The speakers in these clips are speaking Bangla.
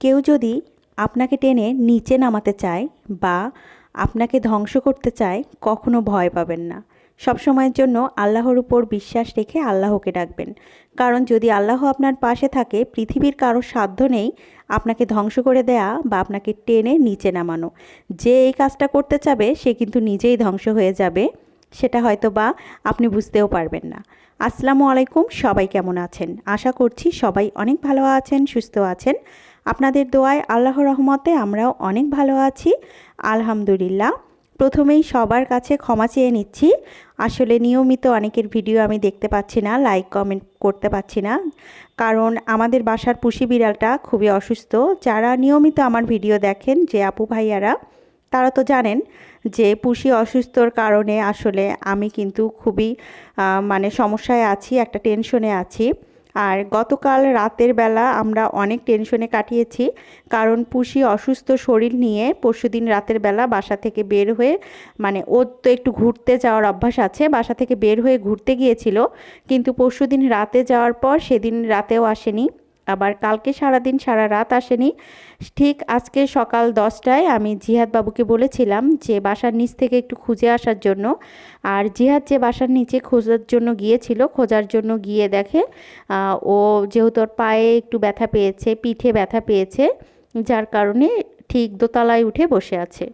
কেউ যদি আপনাকে টেনে নিচে নামাতে চায় বা আপনাকে ধ্বংস করতে চায়, কখনো ভয় পাবেন না। সব সময়ের জন্য আল্লাহর উপর বিশ্বাস রেখে আল্লাহকে ডাকবেন। কারণ যদি আল্লাহ আপনার পাশে থাকে, পৃথিবীর কারও সাধ্য নেই আপনাকে ধ্বংস করে দেয়া বা আপনাকে টেনে নিচে নামানো। যে এই কাজটা করতে চাবে, সে কিন্তু নিজেই ধ্বংস হয়ে যাবে, সেটা হয়তো বা আপনি বুঝতেও পারবেন না। আসসালামু আলাইকুম, সবাই কেমন আছেন? আশা করছি সবাই অনেক ভালো আছেন, সুস্থ আছেন। আপনাদের দোয়ায় আল্লাহ রহমতে আমরাও অনেক ভালো আছি। আলহামদুলিল্লাহ। প্রথমেই সবার কাছে ক্ষমা চেয়ে নিচ্ছি। আসলে নিয়মিত অনেকের ভিডিও আমি দেখতে পাচ্ছি না, লাইক, কমেন্ট করতে পাচ্ছি না। কারণ আমাদের বাসার পুষি বিড়ালটা খুবই অসুস্থ। যারা নিয়মিত আমার ভিডিও দেখেন, যে আপু ভাইয়ারা, তারা তো জানেন যে পুষি অসুস্থর কারণে আসলে আমি কিন্তু খুবই মানে সমস্যায় আছি, একটা টেনশনে আছি। আর গতকাল রাতের বেলা আমরা অনেক টেনশনে কাটিয়েছি, কারণ পুষি অসুস্থ শরীর নিয়ে পরশুদিন রাতের বেলা বাসা থেকে বের হয়ে মানে ওর তো একটু ঘুরতে যাওয়ার অভ্যাস আছে, বাসা থেকে বের হয়ে ঘুরতে গিয়েছিল, কিন্তু পরশুদিন রাতে যাওয়ার পর সেদিন রাতেও আসেনি। আবার কালকে সারাদিন, সারা রাত আসেনি। ঠিক আজকে সকাল দশটায় আমি জিহাদ বাবুকে বলেছিলাম যে বাসার নিচ থেকে একটু খুঁজে আসার জন্য। আর জিহাদ যে বাসার নিচে খোঁজার জন্য গিয়েছিল, খোঁজার জন্য গিয়ে দেখে ও যেহেতু ওর পায়ে একটু ব্যথা পেয়েছে, পিঠে ব্যথা পেয়েছে, যার কারণে ঠিক দোতলায় উঠে বসে আছে।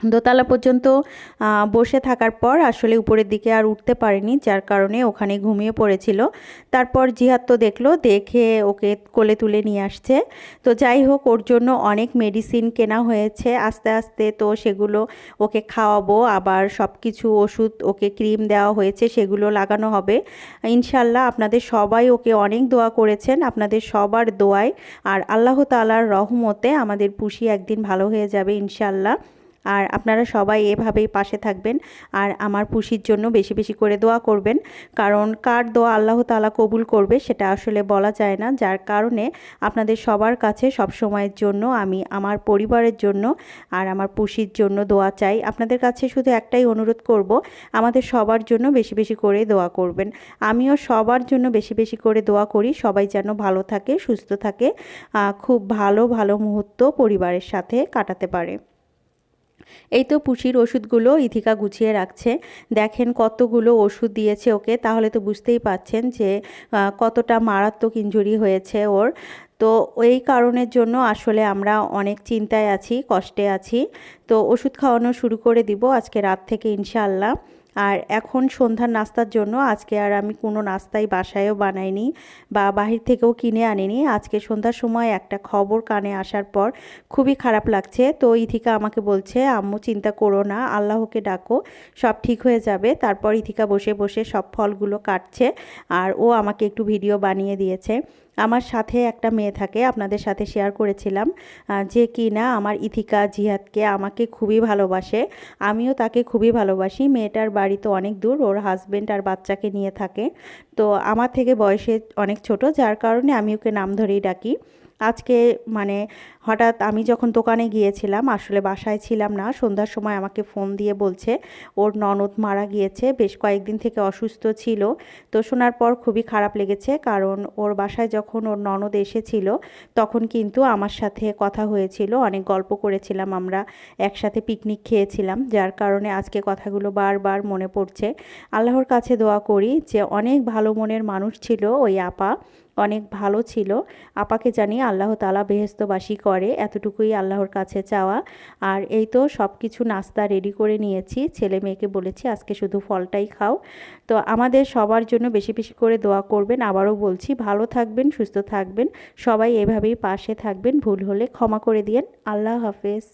দোতলা পর্যন্ত বসে থাকার পর আসলে উপরের দিকে আর উঠতে পারেনি, যার কারণে ওখানে ঘুমিয়ে পড়েছিল। তারপর জিহাদ তো দেখল, দেখে ওকে কোলে তুলে নিয়ে আসছে। তো যাই হোক, ওর জন্য অনেক মেডিসিন কেনা হয়েছে। আস্তে আস্তে তো সেগুলো ওকে খাওয়াবো, আবার সব কিছু ওষুধ ওকে ক্রিম দেওয়া হয়েছে, সেগুলো লাগানো হবে। ইনশাল্লাহ আপনাদের সবাই ওকে অনেক দোয়া করেছেন, আপনাদের সবার দোয়ায়। আর আল্লাহ তালার রহমতে আমাদের পুষি একদিন ভালো হয়ে যাবে ইনশাল্লাহ আর আপনারা সবাই এভাবেই পাশে থাকবেন আর আমার পুষির জন্য বেশি বেশি করে দোয়া করবেন। কারণ কার দোয়া আল্লাহ তালা কবুল করবে সেটা আসলে বলা যায় না। যার কারণে আপনাদের সবার কাছে সব সময়ের জন্য, আমি আমার পরিবারের জন্য আর আমার পুষির জন্য দোয়া চাই। আপনাদের কাছে শুধু একটাই অনুরোধ করব, আমাদের সবার জন্য বেশি বেশি করে দোয়া করবেন। আমিও সবার জন্য বেশি বেশি করে দোয়া করি। সবাই যেন ভালো থাকে, সুস্থ থাকে খুব ভালো ভালো মুহূর্ত পরিবারের সাথে কাটাতে পারে। এই তো পুষির ওষুধগুলো ইথিকা গুছিয়ে রাখছে। দেখেন কতগুলো ওষুধ দিয়েছে ওকে। তাহলে তো বুঝতেই পাচ্ছেন যে কতটা মারাত্মক ইঞ্জুরি হয়েছে ওর। তো এই কারণের জন্য আসলে আমরা অনেক চিন্তায় আছি, কষ্টে আছি। তো ওষুধ খাওয়ানো শুরু করে দিব। আজকে রাত থেকে ইনশাআল্লাহ। আর এখন সন্ধ্যার নাস্তার জন্য আজকে আর আমি কোনো নাস্তাই বাসায়ও বানাইনি বা বাহির থেকেও কিনে আনিনি। আজকে সন্ধ্যার সময় একটা খবর কানে আসার পর খুবই খারাপ লাগছে। তো ইথিকা আমাকে বলছে, আম্মু, চিন্তা করো না, আল্লাহকে ডাকো, সব ঠিক হয়ে যাবে। তারপর ইথিকা বসে বসে সব ফলগুলো কাটছে আর ও আমাকে একটু ভিডিও বানিয়ে দিয়েছে। আমার সাথে একটা মেয়ে থাকে, আপনাদের সাথে শেয়ার করেছিলাম যে কি না আমার ইথিকা জিহাদকে আমাকে খুবই ভালোবাসে, আমিও তাকে খুবই ভালোবাসি, মেয়েটার বাড়ি তো অনেক দূর, ওর হাজব্যান্ড আর বাচ্চাকে নিয়ে থাকে, তো আমার থেকে বয়সে অনেক ছোট, যার কারণে আমি ওকে নাম ধরেই ডাকি। আজকে মানে হঠাৎ আমি যখন দোকানে গিয়েছিলাম, আসলে বাসায় ছিলাম না, সন্ধ্যার সময় আমাকে ফোন দিয়ে বলছে, ওর ননদ মারা গিয়েছে, বেশ কয়েকদিন থেকে অসুস্থ ছিল। তো শোনার পর খুবই খারাপ লেগেছে, কারণ ওর বাসায় যখন ওর ননদ এসেছিল, তখন কিন্তু আমার সাথে কথা হয়েছিল, অনেক গল্প করেছিলাম আমরা, একসাথে পিকনিক খেয়েছিলাম, যার কারণে আজকে কথাগুলো বারবার মনে পড়ছে। আল্লাহর কাছে দোয়া করি যে, অনেক ভালো মনের মানুষ ছিল ওই আপা, অনেক ভালো ছিল। আপাকে জানি আল্লাহ তালা বেহেস্তবাসী করে এতটুকুই আল্লাহর কাছে চাওয়া। আর এই তো সব কিছু নাস্তা রেডি করে নিয়েছি। ছেলে মেয়েকে বলেছি, আজকে শুধু ফলটাই খাও। তো আমাদের সবার জন্য বেশি বেশি করে দোয়া করবেন। আবারও বলছি, ভালো থাকবেন, সুস্থ থাকবেন। সবাই এভাবেই পাশে থাকবেন। ভুল হলে ক্ষমা করে দিয়েন। আল্লাহ হাফেজ।